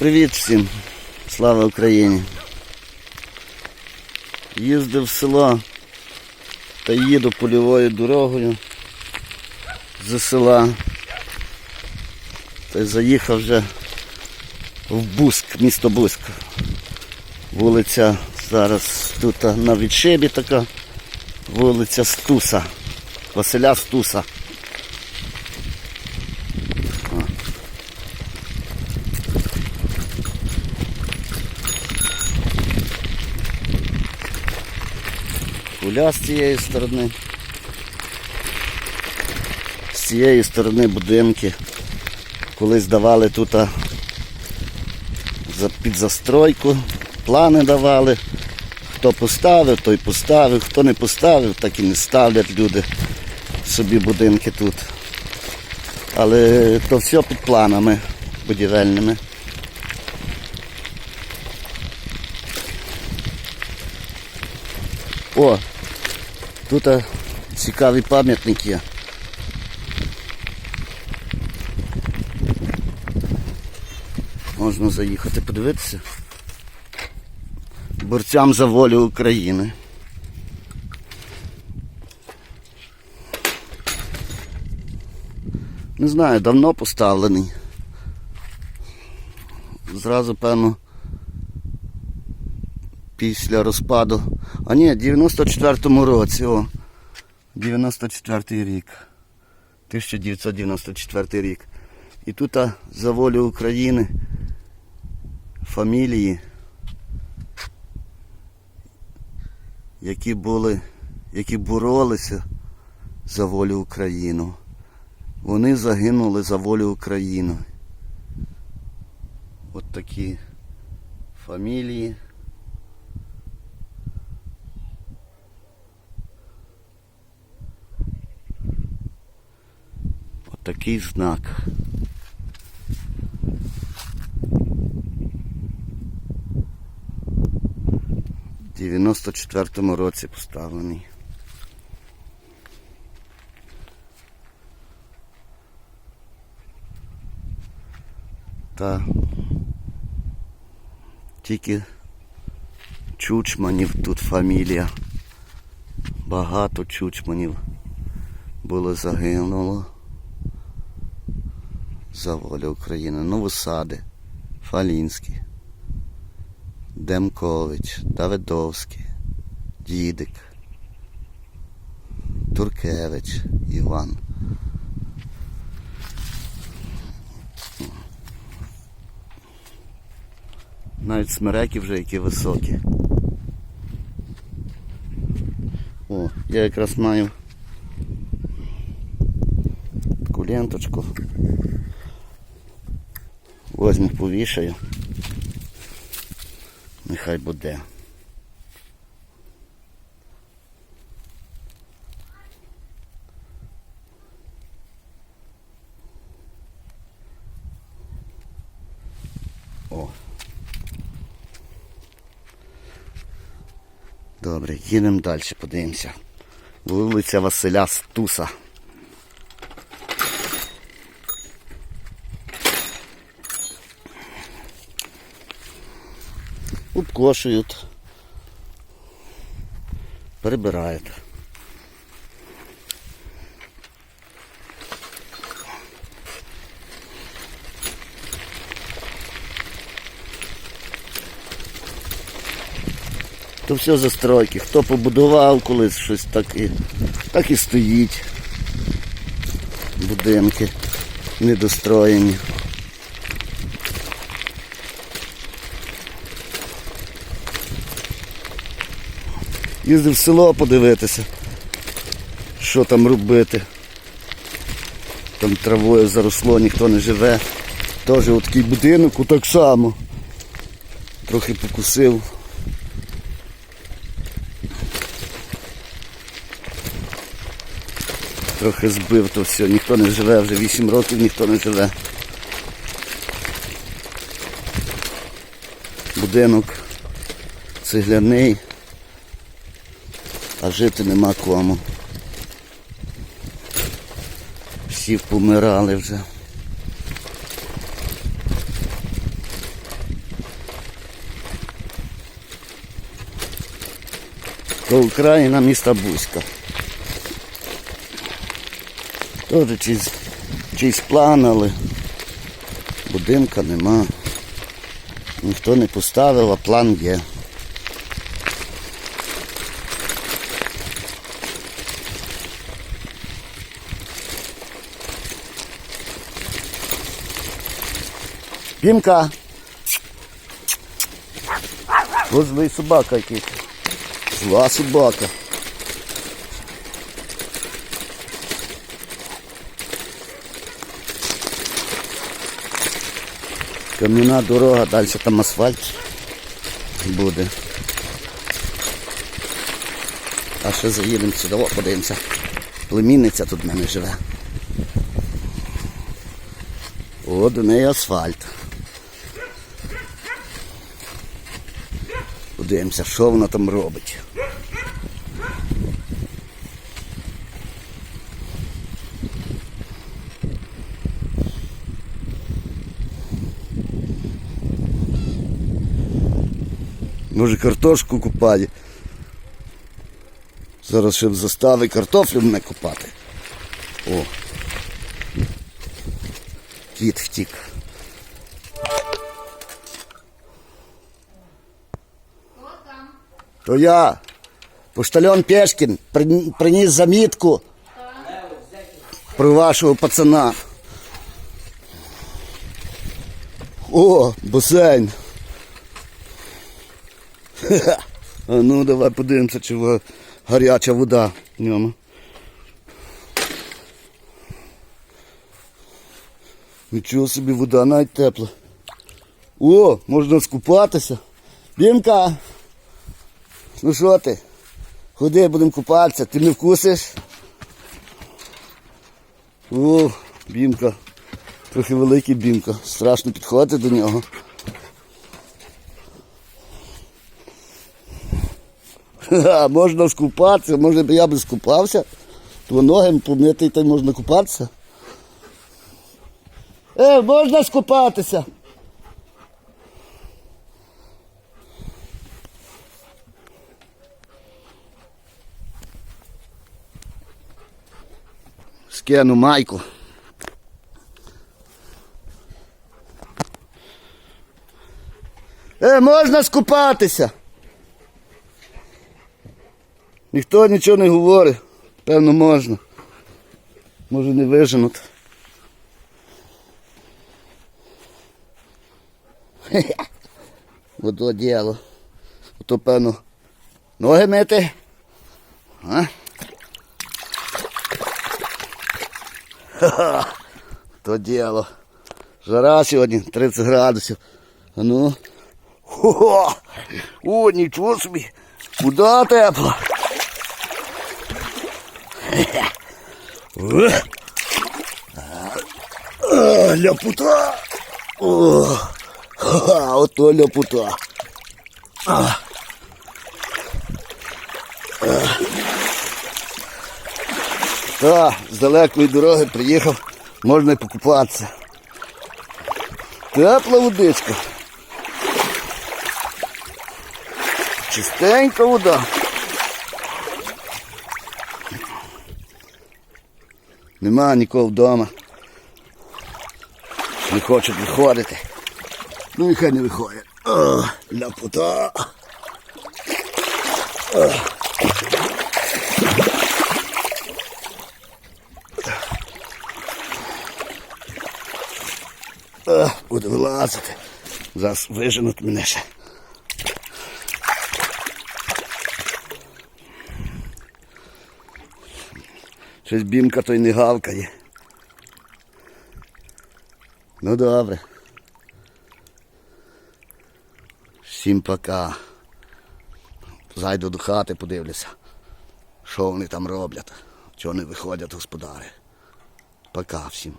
Привіт всім! Слава Україні! Їздив в село та їду польовою дорогою з села. Та заїхав вже в Буск, місто Буск. Вулиця зараз тут на відшибі така. Вулиця Стуса. Василя Стуса. Куля з цієї сторони. З цієї сторони будинки. Колись давали тут під застройку, плани давали. Хто поставив, той поставив, хто не поставив, так і не ставлять люди собі будинки тут. Але то все під планами будівельними. О, тут а, цікавий пам'ятник є. Можна заїхати подивитися. Борцям за волю України. Не знаю, давно поставлений. Зразу, певно, після розпаду. А ні, в 94-му році, о. 94-й рік. 1994 рік. І тут за волю України фамілії, які були, які боролися за волю України. Вони загинули за волю України. От такі фамілії. Такий знак. В 94-му році поставлений. Та тільки чучманів тут фамілія. Багато чучманів було загинуло за волю України. Новосади, Фалінський, Демкович, Давидовський, Дідик, Туркевич, Іван. Навіть смереки вже які високі. О, я якраз маю таку ленточку. Возьму, повішаю. Нехай буде. О. Добре, їдемо далі, подивимося. Вулиця Василя Стуса. Обкошують, перебирають. То все застройки. Хто побудував колись щось так і, так і стоїть. Будинки недостроєні. Їздив в село подивитися, що там робити. Там травою заросло, ніхто не живе. Теж такий будинок так само. Трохи покусив. Трохи збив то все, ніхто не живе, вже 8 років ніхто не живе. Будинок цегляний а жити нема кому. Всі помирали вже. То Україна міста Бузька. Теж чийсь, чийсь план, але будинка нема. Ніхто не поставив, а план є. Пімка. Ось злий собака якийсь. Зла собака. Кам'яна дорога, далі там асфальт буде. А ще заїдемо сюди, о, подивимося. Племінниця тут в мене живе. О, до неї асфальт. Подивимося, що вона там робить. Може картошку купає. Зараз ще застави картофлю мене купати. О. Кіт втік. То я, поштальон Пешкін, приніс замітку про вашого пацана. О, басейн. Хе-хе. А ну давай подивимося, чи гаряча вода в ньому. Нічого собі вода навіть тепла. О, можна скупатися. Бімка. Ну що ти? Ходи, будемо купатися, ти не вкусиш? О, бімка. Трохи великий бімка. Страшно підходити до нього. Ха, можна скупатися, може б я би скупався, то ноги помити та й можна купатися. Е, можна скупатися. Скину майку. Е, можна скупатися. Ніхто нічого не говорить. Певно можна. Може не виженуть. Ото діло. Ото певно. Ноги мити. А? Ха-ха. То діло. Жара сьогодні 30 градусів. А ну. Хо-хо. О, нічого собі. Куда тепло? Е. А, Ляпута. О, ха, ото ляпута. А. А. Та, з далекої дороги приїхав, можна й покупатися. Тепла водичка. Чистенька вода. Нема нікого вдома. Не хочуть виходити. Ну нехай не виходять. О, ляпота. О. О, Буду вилазити. Зараз виженуть мене ще. Щось бімка той не гавкає. Ну добре. Всім пока. Зайду до хати, подивлюся, що вони там роблять, чого не виходять господари. Пока всім.